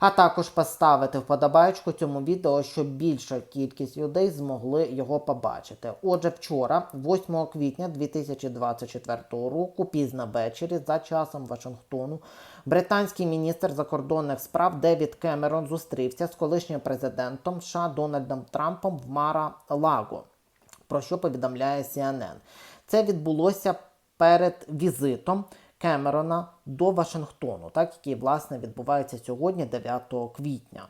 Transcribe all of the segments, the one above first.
а також поставити вподобайку цьому відео, щоб більша кількість людей змогли його побачити. Отже, вчора, 8 квітня 2024 року, пізно ввечері, за часом Вашингтону, британський міністр закордонних справ Девід Кемерон зустрівся з колишнім президентом США Дональдом Трампом в Мара Лаго, про що повідомляє CNN. Це відбулося перед візитом Кемерона до Вашингтону, так який власне відбувається сьогодні, 9 квітня.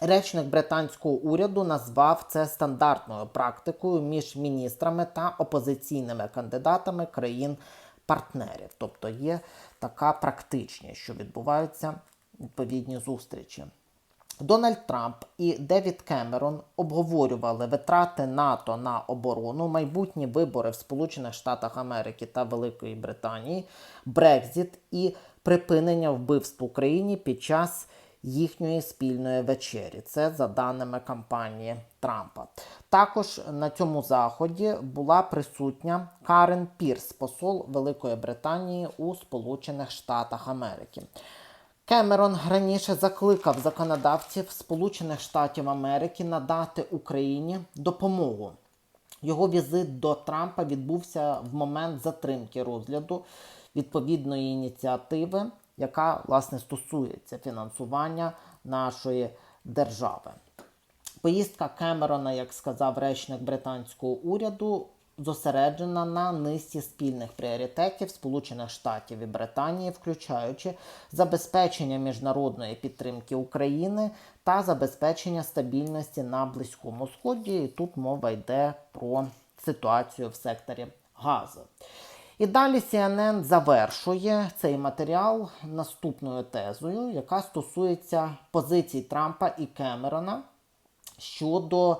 Речник британського уряду назвав це стандартною практикою між міністрами та опозиційними кандидатами країн-партнерів. Тобто є така практичність, що відбуваються відповідні зустрічі. Дональд Трамп і Девід Кемерон обговорювали витрати НАТО на оборону, майбутні вибори в Сполучених Штатах Америки та Великої Британії, Брекзіт і припинення вбивств в Україні під час їхньої спільної вечері. Це за даними кампанії Трампа. Також на цьому заході була присутня Карен Пірс, посол Великої Британії у Сполучених Штатах Америки. Кемерон раніше закликав законодавців Сполучених Штатів Америки надати Україні допомогу. Його візит до Трампа відбувся в момент затримки розгляду відповідної ініціативи, яка власне стосується фінансування нашої держави. Поїздка Кемерона, як сказав речник британського уряду, зосереджена на низці спільних пріоритетів Сполучених Штатів і Британії, включаючи забезпечення міжнародної підтримки України та забезпечення стабільності на Близькому Сході. І тут мова йде про ситуацію в секторі газу. І далі CNN завершує цей матеріал наступною тезою, яка стосується позицій Трампа і Кемерона щодо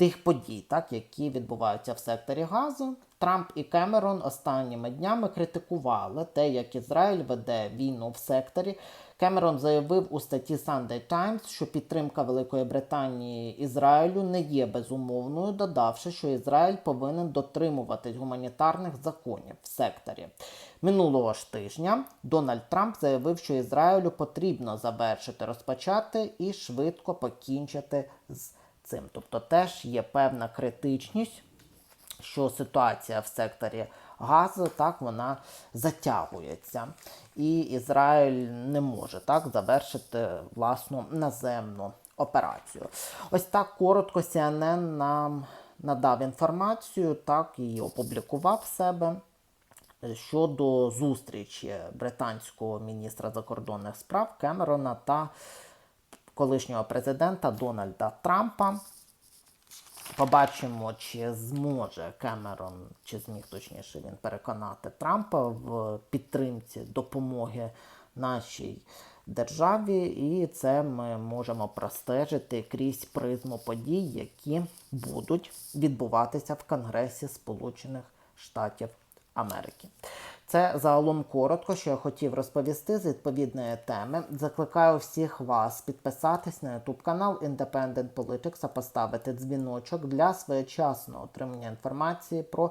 тих подій, так, які відбуваються в секторі газу. Трамп і Кемерон останніми днями критикували те, як Ізраїль веде війну в секторі. Кемерон заявив у статті Sunday Times, що підтримка Великої Британії Ізраїлю не є безумовною, додавши, що Ізраїль повинен дотримуватись гуманітарних законів в секторі. Минулого ж тижня Дональд Трамп заявив, що Ізраїлю потрібно завершити розпочати і швидко покінчити з цим. Тобто теж є певна критичність, що ситуація в секторі газу так вона затягується. І Ізраїль не може так завершити власну наземну операцію. Ось так коротко CNN нам надав інформацію, так і опублікував себе. Щодо зустрічі британського міністра закордонних справ Кемерона та колишнього президента Дональда Трампа. Побачимо, чи зможе Кемерон, чи зміг точніше він переконати Трампа в підтримці допомоги нашій державі, і це ми можемо простежити крізь призму подій, які будуть відбуватися в Конгресі Сполучених Штатів Америки. Це загалом коротко, що я хотів розповісти з відповідної теми. Закликаю всіх вас підписатись на YouTube канал Independent Politics, а поставити дзвіночок для своєчасного отримання інформації про